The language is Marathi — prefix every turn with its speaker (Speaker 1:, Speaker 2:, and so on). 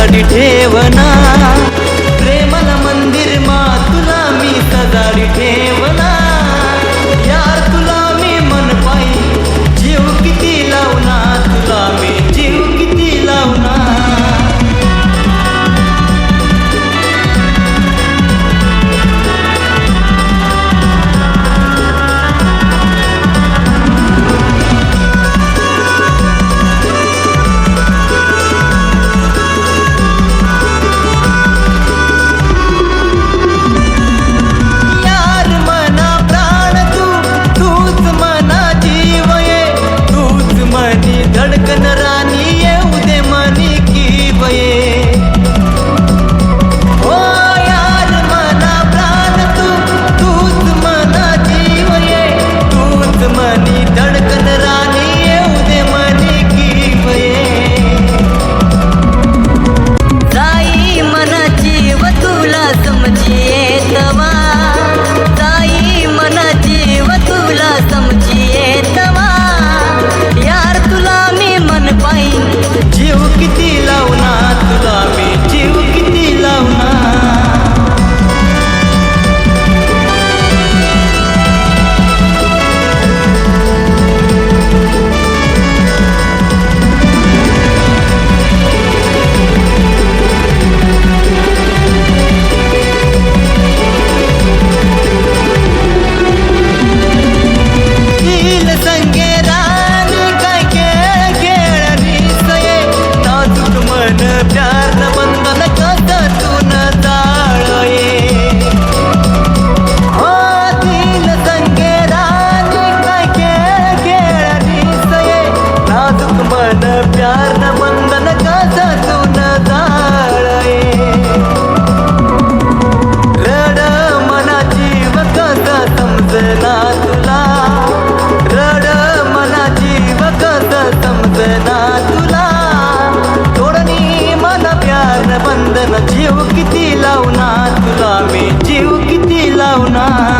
Speaker 1: விளையாடிட்டேவனா पण प्यार बंधन कथून ताळये होतील संगेरात काय खेळ खेळ दिसये. नाजूक मन प्यार बंधन कथून ताळ जीव किती लावणार? तुला मी जीव किती लावणार?